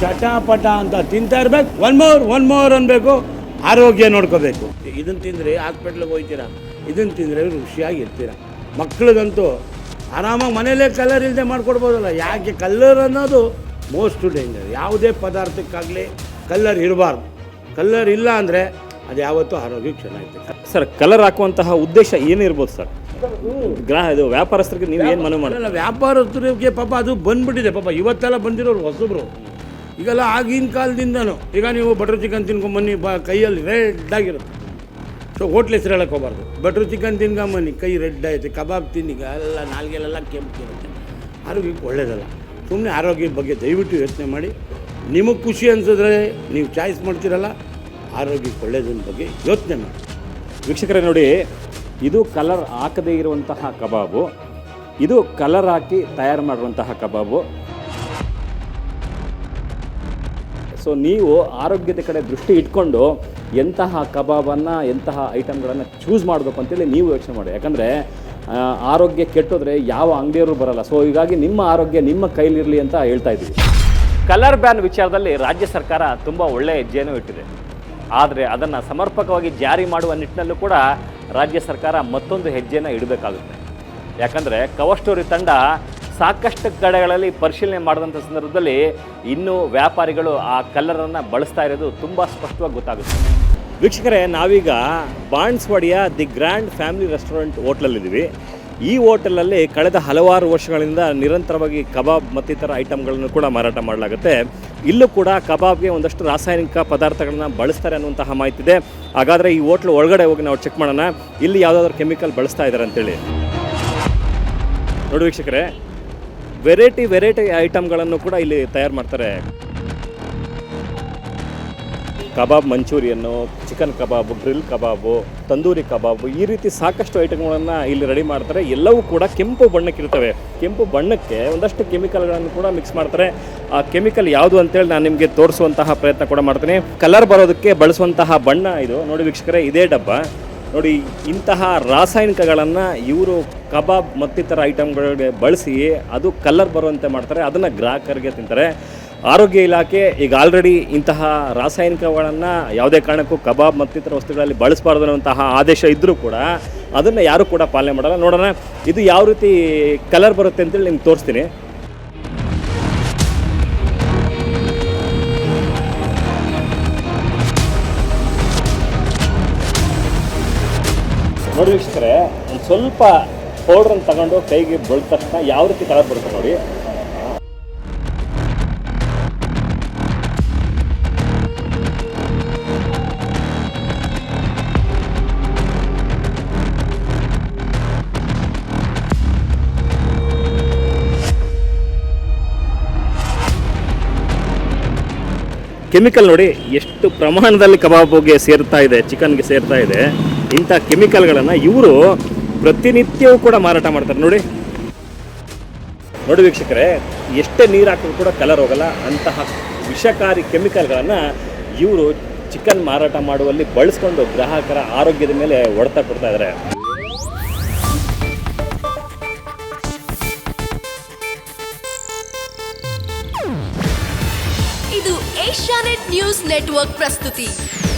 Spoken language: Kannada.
ಚಟಾಪಟ ಅಂತ ತಿಂತಾ ಇರ್ಬೇಕು. ಒನ್ ಮೋರ್ ಒನ್ ಮೋರ್ ಅನ್ಬೇಕು. ಆರೋಗ್ಯ ನೋಡ್ಕೋಬೇಕು. ಇದನ್ನು ತಿಂದರೆ ಹಾಸ್ಪಿಟ್ಲಿಗೆ ಹೋಗ್ತೀರಾ ಇದನ್ನು ತಿಂದರೆ ಖುಷಿಯಾಗಿ ಇರ್ತೀರಾ? ಮಕ್ಳಿಗಂತೂ ಆರಾಮಾಗಿ ಮನೆಯಲ್ಲೇ ಕಲರ್ ಇಲ್ಲದೆ ಮಾಡ್ಕೊಡ್ಬೋದಲ್ಲ. ಯಾಕೆ ಕಲ್ಲರ್ ಅನ್ನೋದು ಮೋಸ್ಟ್ ಡೇಂಜರ್ ಯಾವುದೇ ಪದಾರ್ಥಕ್ಕಾಗಲಿ ಕಲ್ಲರ್ ಇರಬಾರ್ದು. ಕಲ್ಲರ್ ಇಲ್ಲ ಅಂದರೆ ಅದು ಯಾವತ್ತೂ ಆರೋಗ್ಯಕ್ಕೆ ಚೆನ್ನಾಗಿರ್ತದೆ ಸರ್ ಕಲರ್ ಹಾಕುವಂತಹ ಉದ್ದೇಶ ಏನಿರ್ಬೋದು ಸರ್ ಗ್ರಾಹ ಇದು ವ್ಯಾಪಾರಸ್ಥರಿಗೆ ನೀವು ಏನು ಮನವಿ ಮಾಡಿ ವ್ಯಾಪಾರಸ್ಥರಿಗೆ ಪಾಪ ಅದು ಬಂದ್ಬಿಟ್ಟಿದೆ. ಪಾಪ ಇವತ್ತೆಲ್ಲ ಬಂದಿರೋರು ಹೊಸಬ್ರು. ಈಗೆಲ್ಲ ಆಗಿನ ಕಾಲದಿಂದನೂ ಈಗ ನೀವು ಬಟರ್ ಚಿಕನ್ ತಿನ್ಕೊಂಬನ್ನಿ ಬ, ಕೈಯಲ್ಲಿ ರೆಡ್ ಆಗಿರುತ್ತೆ. ಸೊ ಹೋಟ್ಲ್ ಹೆಸರು ಹೇಳಕ್ಕೆ ಹೋಗ್ಬಾರ್ದು ಬಟರ್ ಚಿಕನ್ ತಿನ್ಕೊಂಬನ್ನಿ ಕೈ ರೆಡ್ ಆಯ್ತು ಕಬಾಬ್ ತಿನ್ನಿಗ ಎಲ್ಲ ನಾಲ್ಗೆಲ್ಲ ಕೆಂಪು ಇರುತ್ತೆ. ಆರೋಗ್ಯಕ್ಕೆ ಒಳ್ಳೇದಲ್ಲ. ಸುಮ್ಮನೆ ಆರೋಗ್ಯದ ಬಗ್ಗೆ ದಯವಿಟ್ಟು ಯೋಚನೆ ಮಾಡಿ. ನಿಮಗೆ ಖುಷಿ ಅನಿಸಿದ್ರೆ ನೀವು ಚಾಯ್ಸ್ ಮಾಡ್ತೀರಲ್ಲ, ಆರೋಗ್ಯಕ್ಕೆ ಒಳ್ಳೇದನ್ನ ಬಗ್ಗೆ ಯೋಚನೆ ಮಾಡಿ. ವೀಕ್ಷಕರೇ, ನೋಡಿ, ಇದು ಕಲರ್ ಹಾಕದೇ ಇರುವಂತಹ ಕಬಾಬು. ಇದು ಕಲರ್ ಹಾಕಿ ತಯಾರು ಮಾಡುವಂತಹ ಕಬಾಬು. ಸೊ ನೀವು ಆರೋಗ್ಯದ ಕಡೆ ದೃಷ್ಟಿ ಇಟ್ಕೊಂಡು ಎಂತಹ ಕಬಾಬನ್ನು, ಎಂತಹ ಐಟಮ್ಗಳನ್ನು ಚೂಸ್ ಮಾಡಬೇಕು ಅಂತೇಳಿ ನೀವು ಯೋಚನೆ ಮಾಡಿ. ಯಾಕಂದರೆ ಆರೋಗ್ಯ ಕೆಟ್ಟೋದ್ರೆ ಯಾವ ಅಂಗಡಿಯವರು ಬರಲ್ಲ. ಸೊ ಹೀಗಾಗಿ ನಿಮ್ಮ ಆರೋಗ್ಯ ನಿಮ್ಮ ಕೈಲಿರಲಿ ಅಂತ ಹೇಳ್ತಾ ಇದ್ದೀವಿ. ಕಲರ್ ಬ್ಯಾನ್ ವಿಚಾರದಲ್ಲಿ ರಾಜ್ಯ ಸರ್ಕಾರ ತುಂಬ ಒಳ್ಳೆಯ ಹೆಜ್ಜೆಯನ್ನು ಇಟ್ಟಿದೆ. ಆದರೆ ಅದನ್ನು ಸಮರ್ಪಕವಾಗಿ ಜಾರಿ ಮಾಡುವ ನಿಟ್ಟಿನಲ್ಲೂ ಕೂಡ ರಾಜ್ಯ ಸರ್ಕಾರ ಮತ್ತೊಂದು ಹೆಜ್ಜೆಯನ್ನು ಇಡಬೇಕಾಗುತ್ತೆ. ಯಾಕಂದರೆ ಕವರ್ ಸ್ಟೋರಿ ತಂಡ ಸಾಕಷ್ಟು ಕಡೆಗಳಲ್ಲಿ ಪರಿಶೀಲನೆ ಮಾಡಿದಂಥ ಸಂದರ್ಭದಲ್ಲಿ ಇನ್ನೂ ವ್ಯಾಪಾರಿಗಳು ಆ ಕಲ್ಲರನ್ನು ಬಳಸ್ತಾ ಇರೋದು ತುಂಬ ಸ್ಪಷ್ಟವಾಗಿ ಗೊತ್ತಾಗುತ್ತೆ. ವೀಕ್ಷಕರೇ, ನಾವೀಗ ಬಾಣ್ಸ್ವಾಡಿಯ ದಿ ಗ್ರ್ಯಾಂಡ್ ಫ್ಯಾಮಿಲಿ ರೆಸ್ಟೋರೆಂಟ್ ಹೋಟ್ಲಲ್ಲಿದ್ದೀವಿ. ಈ ಹೋಟೆಲಲ್ಲಿ ಕಳೆದ ಹಲವಾರು ವರ್ಷಗಳಿಂದ ನಿರಂತರವಾಗಿ ಕಬಾಬ್ ಮತ್ತಿತರ ಐಟಮ್ಗಳನ್ನು ಕೂಡ ಮಾರಾಟ ಮಾಡಲಾಗುತ್ತೆ. ಇಲ್ಲೂ ಕೂಡ ಕಬಾಬ್ಗೆ ಒಂದಷ್ಟು ರಾಸಾಯನಿಕ ಪದಾರ್ಥಗಳನ್ನ ಬಳಸ್ತಾರೆ ಅನ್ನುವಂತಹ ಮಾಹಿತಿ ಇದೆ. ಹಾಗಾದರೆ ಈ ಹೋಟ್ಲ್ ಒಳಗಡೆ ಹೋಗಿ ನಾವು ಚೆಕ್ ಮಾಡೋಣ. ಇಲ್ಲಿ ಯಾವುದಾದ್ರು ಕೆಮಿಕಲ್ ಬಳಸ್ತಾ ಇದ್ದಾರೆ ಅಂತೇಳಿ. ನೋಡಿ ವೀಕ್ಷಕರೇ ವೆರೈಟಿ ವೆರೈಟಿ ಐಟಮ್ಗಳನ್ನು ಕೂಡ ಇಲ್ಲಿ ತಯಾರು ಮಾಡ್ತಾರೆ. ಕಬಾಬ್ ಮಂಚೂರಿಯನ್ನು, ಚಿಕನ್ ಕಬಾಬು, ಗ್ರಿಲ್ ಕಬಾಬು, ತಂದೂರಿ ಕಬಾಬು ಈ ರೀತಿ ಸಾಕಷ್ಟು ಐಟಮ್ಗಳನ್ನು ಇಲ್ಲಿ ರೆಡಿ ಮಾಡ್ತಾರೆ. ಎಲ್ಲವೂ ಕೂಡ ಕೆಂಪು ಬಣ್ಣಕ್ಕಿರ್ತವೆ ಕೆಂಪು ಬಣ್ಣಕ್ಕೆ ಒಂದಷ್ಟು ಕೆಮಿಕಲ್ಗಳನ್ನು ಕೂಡ ಮಿಕ್ಸ್ ಮಾಡ್ತಾರೆ. ಆ ಕೆಮಿಕಲ್ ಯಾವುದು ಅಂತೇಳಿ ನಾನು ನಿಮಗೆ ತೋರಿಸುವಂತಹ ಪ್ರಯತ್ನ ಕೂಡ ಮಾಡ್ತೀನಿ. ಕಲರ್ ಬರೋದಕ್ಕೆ ಬಳಸುವಂತಹ ಬಣ್ಣ ಇದು. ನೋಡಿ ವೀಕ್ಷಕರೇ, ಇದೇ ಡಬ್ಬ. ನೋಡಿ, ಇಂತಹ ರಾಸಾಯನಿಕಗಳನ್ನು ಇವರು ಕಬಾಬ್ ಮತ್ತಿತರ ಐಟಮ್ಗಳಿಗೆ ಬಳಸಿ ಅದು ಕಲರ್ ಬರುವಂತೆ ಮಾಡ್ತಾರೆ, ಅದನ್ನು ಗ್ರಾಹಕರಿಗೆ ತಿಂತಾರೆ. ಆರೋಗ್ಯ ಇಲಾಖೆ ಈಗ ಆಲ್ರೆಡಿ ಇಂತಹ ರಾಸಾಯನಿಕಗಳನ್ನು ಯಾವುದೇ ಕಾರಣಕ್ಕೂ ಕಬಾಬ್ ಮತ್ತಿತರ ವಸ್ತುಗಳಲ್ಲಿ ಬಳಸಬಾರ್ದು ಅನ್ನುವಂತಹ ಆದೇಶ ಇದ್ದರೂ ಕೂಡ ಅದನ್ನು ಯಾರೂ ಕೂಡ ಪಾಲನೆ ಮಾಡಲ್ಲ. ನೋಡೋಣ, ಇದು ಯಾವ ರೀತಿ ಕಲರ್ ಬರುತ್ತೆ ಅಂತೇಳಿ ನಿಮ್ಗೆ ತೋರಿಸ್ತೀನಿ. ನೋಡಿ ಒಂದು ಸ್ವಲ್ಪ ಪೌಡ್ರನ್ನು ತಗೊಂಡು ಕೈಗೆ ಬಳ್ದ ತಕ್ಷಣ ಯಾವ ರೀತಿ ಕಲರ್ ಬರುತ್ತೆ ನೋಡಿ. ಕೆಮಿಕಲ್ ನೋಡಿ, ಎಷ್ಟು ಪ್ರಮಾಣದಲ್ಲಿ ಕಬಾಬ್ಗೆ ಸೇರ್ತಾ ಇದೆ ಚಿಕನ್ಗೆ ಸೇರ್ತಾ ಇದೆ. ಇಂಥ ಕೆಮಿಕಲ್ಗಳನ್ನು ಇವರು ಪ್ರತಿನಿತ್ಯವೂ ಕೂಡ ಮಾರಾಟ ಮಾಡ್ತಾರೆ. ನೋಡಿ. ನೋಡಿ ವೀಕ್ಷಕರೇ, ಎಷ್ಟೇ ನೀರು ಹಾಕಿದ್ರು ಕೂಡ ಕಲರ್ ಹೋಗಲ್ಲ. ಅಂತಹ ವಿಷಕಾರಿ ಕೆಮಿಕಲ್ಗಳನ್ನು ಇವರು ಚಿಕನ್ ಮಾರಾಟ ಮಾಡುವಲ್ಲಿ ಬಳಸ್ಕೊಂಡು ಗ್ರಾಹಕರ ಆರೋಗ್ಯದ ಮೇಲೆ ಹೊಡೆತ ಕೊಡ್ತಾ ಇದ್ದಾರೆ ಇದು ಏಷ್ಯಾನೆಟ್ ನ್ಯೂಸ್ ನೆಟ್ವರ್ಕ್ ಪ್ರಸ್ತುತಿ.